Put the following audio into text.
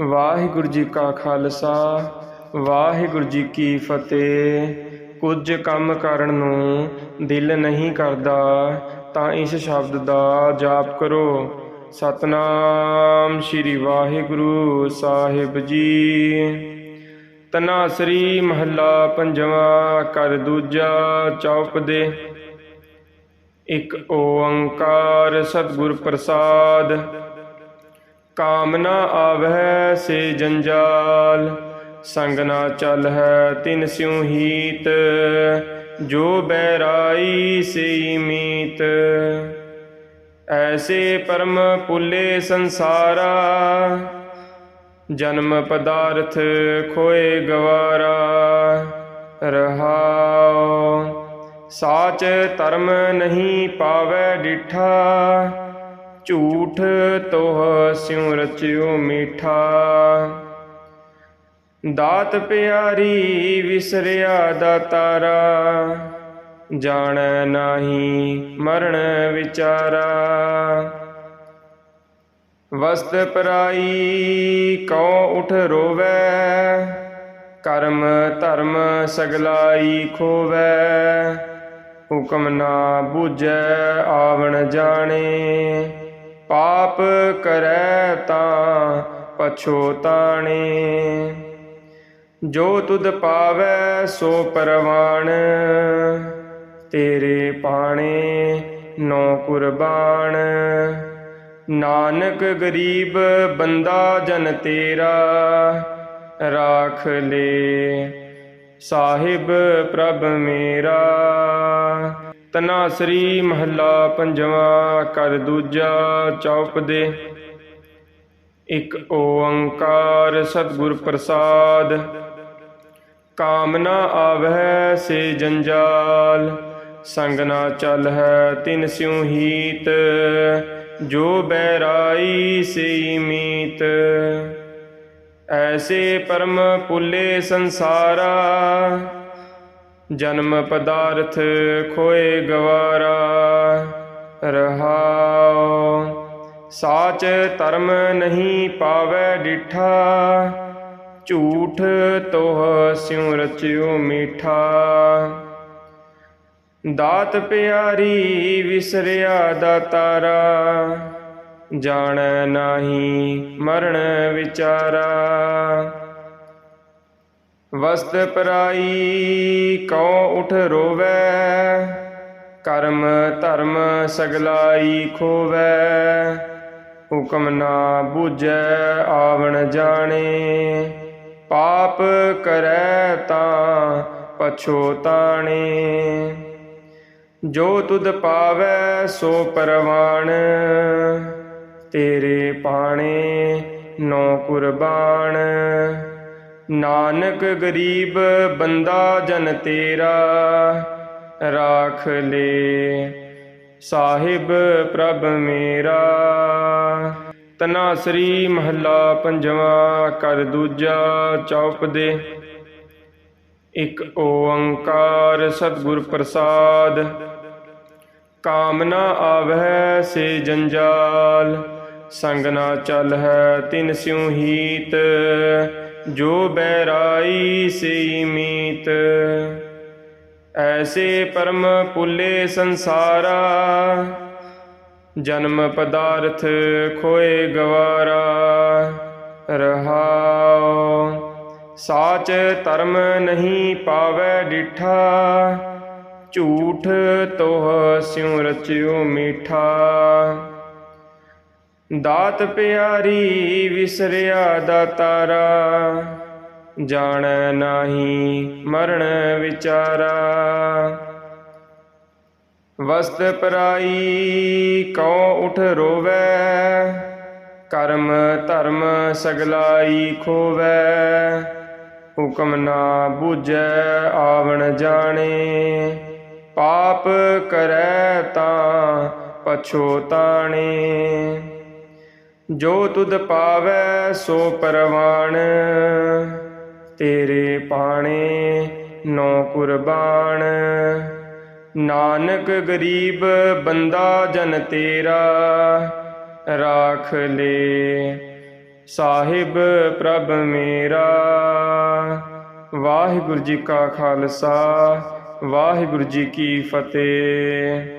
ਵਾਹਿਗੁਰੂ ਜੀ ਕਾ ਖਾਲਸਾ, ਵਾਹਿਗੁਰੂ ਜੀ ਕੀ ਫਤਿਹ। ਕੁਝ ਕੰਮ ਕਰਨ ਨੂੰ ਦਿਲ ਨਹੀਂ ਕਰਦਾ, ਤਾਂ ਇਸ ਸ਼ਬਦ ਦਾ ਜਾਪ ਕਰੋ। ਸਤਨਾਮ ਸ੍ਰੀ ਵਾਹਿਗੁਰੂ ਸਾਹਿਬ ਜੀ। ਤਨਾਸਰੀ ਮਹੱਲਾ ਪੰਜਵਾਂ ਕਰ ਦੂਜਾ ਚੌਪ ਦੇ। ਇੱਕ ਓੰਕਾਰ ਸਤਿਗੁਰ ਪ੍ਰਸਾਦ ਕਾਮਨਾ ਆਵਹਿ ਸੇ ਜੰਜਾਲ, ਸੰਗ ਨਾ ਚਲ ਹੈ ਤਿਨ ਸਿਉ ਹੀਤ, ਜੋ ਬੈਰਾਈ ਸੇ ਮੀਤ। ਐਸੇ ਪਰਮ ਪੁੱਲੇ ਸੰਸਾਰਾ, ਜਨਮ ਪਦਾਰਥ ਖੋਏ ਗਵਾਰਾ। ਰਹਾਉ, ਸਾਚ ਧਰਮ ਨਹੀਂ ਪਾਵੈ ਡਿਠਾ ਝੂਠ ਤੋਹ ਸਿਉ ਰਚਿਓ ਮੀਠਾ। ਦਾਤ ਪਿਆਰੀ ਵਿਸਰਿਆ ਦਾਤਾਰਾ ਜਾਣ ਨਾਹੀ ਮਰਨ ਵਿਚਾਰਾ। ਵਸਤ ਪਰਾਈ ਕਉ ਉਠ ਰੋਵੈ, ਕਰਮ ਧਰਮ ਸਗਲਾਈ ਖੋਵੈ। ਹੁਕਮ ਨਾ ਬੁਝੈ, ਆਵਣ ਜਾਣੇ ਪਾਪ ਕਰੈ ਤਾਂ ਪਛੋਤਾਣੇ ਜੋ ਤੁਧ ਪਾਵੈ ਸੋ ਪਰਵਾਣ, ਤੇਰੇ ਪਾਣੇ ਨੋ ਕੁਰਬਾਨ ਨਾਨਕ ਗਰੀਬ ਬੰਦਾ ਜਨ ਤੇਰਾ, ਰਾਖ ਲੈ। ਸਾਹਿਬ ਪ੍ਰਭ ਮੇਰਾ। ਤਨਾਸਰੀ ਮਹੱਲਾ ਪੰਜਵਾਂ ਕਰ ਦੂਜਾ, ਚੌਪ ਦੇ। ਇੱਕ ਓੰਕਾਰ ਸਤਿਗੁਰ ਪ੍ਰਸਾਦ। ਕਾਮਨਾ ਆਵਹਿ ਸੇ ਜੰਜਾਲ, ਸੰਗ ਨਾ ਚਲ ਹੈ ਤਿਨ ਸਿਉ ਹੀਤ, ਜੋ ਬੈਰਾਈ ਸੇ ਮੀਤ। ਐਸੇ ਪਰਮ ਪੁੱਲੇ ਸੰਸਾਰਾ ਜਨਮ ਪਦਾਰਥ ਖੋਏ ਗਵਾਰਾ, ਰਹਾਉ। ਸਾਚ ਧਰਮ ਨਹੀਂ ਪਾਵੈ ਡਿਠਾ, ਝੂਠ ਤੋਹ ਸਿਉ ਰਚਿਓ ਮੀਠਾ। ਦਾਤ ਪਿਆਰੀ ਵਿਸਰਿਆ ਦਾਤਾਰਾ ਜਾਣ ਨਾਹੀ ਮਰਨ ਵਿਚਾਰਾ। ਵਸਤ ਪਰਾਈ ਕਉ ਉਠ ਰੋਵੈ, ਕਰਮ ਧਰਮ ਸਗਲਾਈ ਖੋਵੈ। ਹੁਕਮ ਨਾ ਬੁਝੈ ਆਵਣ ਜਾਣੇ, ਪਾਪ ਕਰੈ ਤਾਂ ਪਛੋਤਾਣੇ ਜੋ ਤੁਧ ਪਾਵੈ ਸੋ ਪਰਵਾਣ, ਤੇਰੇ ਪਾਣੇ ਨੋ ਕੁਰਬਾਨ ਨਾਨਕ ਗਰੀਬ ਬੰਦਾ ਜਨ ਤੇਰਾ, ਰਾਖ ਲੇ। ਸਾਹਿਬ ਪ੍ਰਭ ਮੇਰਾ। ਤਨਾਸਰੀ ਮਹੱਲਾ ਪੰਜਵਾਂ ਕਰ ਦੂਜਾ ਚੌਪ ਦੇ। ਇਕ ਓੰਕਾਰ ਸਤਿਗੁਰ ਪ੍ਰਸਾਦ। ਕਾਮਨਾ ਆਵਹਿ ਸੇ ਜੰਜਾਲ। ਸੰਗ ਨਾ ਚਲ ਹੈ ਤਿਨ ਸਿਉ ਹੀਤ। ਜੋ ਬੈਰਾਈ ਸੇ ਮੀਤ ਐਸੇ ਪਰਮ ਪੁੱਲੇ ਸੰਸਾਰਾ। ਜਨਮ ਪਦਾਰਥ ਖੋਏ ਗਵਾਰਾ, ਰਹਾਉ। ਸਾਚ ਧਰਮ ਨਹੀਂ ਪਾਵੈ ਡਿਠਾ, ਝੂਠ ਤੋਹ ਸਿਉ ਰਚਿਓ ਮੀਠਾ। ਦਾਤ ਪਿਆਰੀ ਵਿਸਰਿਆ ਦਾਤਾਰਾ ਜਾਣੈ ਨਾਹੀ ਮਰਨ ਵਿਚਾਰਾ। ਵਸਤ ਪਰਾਈ ਕਉ ਉਠ ਰੋਵੈ, ਕਰਮ ਧਰਮ ਸਗਲਾਈ ਖੋਵੈ। ਹੁਕਮ ਨਾ ਬੂਝੈ ਆਵਣ ਜਾਣੇ, ਪਾਪ ਕਰੈ ਤਾਂ ਪਛੋਤਾਣੇ ਜੋ ਤੁਧ ਪਾਵੈ ਸੋ ਪਰਵਾਣ, ਤੇਰੇ ਪਾਣੇ ਨੋ ਕੁਰਬਾਨ ਨਾਨਕ ਗਰੀਬ ਬੰਦਾ ਜਨ ਤੇਰਾ, ਰਾਖ ਲੇ। ਸਾਹਿਬ ਪ੍ਰਭ ਮੇਰਾ। ਵਾਹਿਗੁਰੂ ਜੀ ਕਾ ਖਾਲਸਾ, ਵਾਹਿਗੁਰੂ ਜੀ ਕੀ ਫਤਿਹ।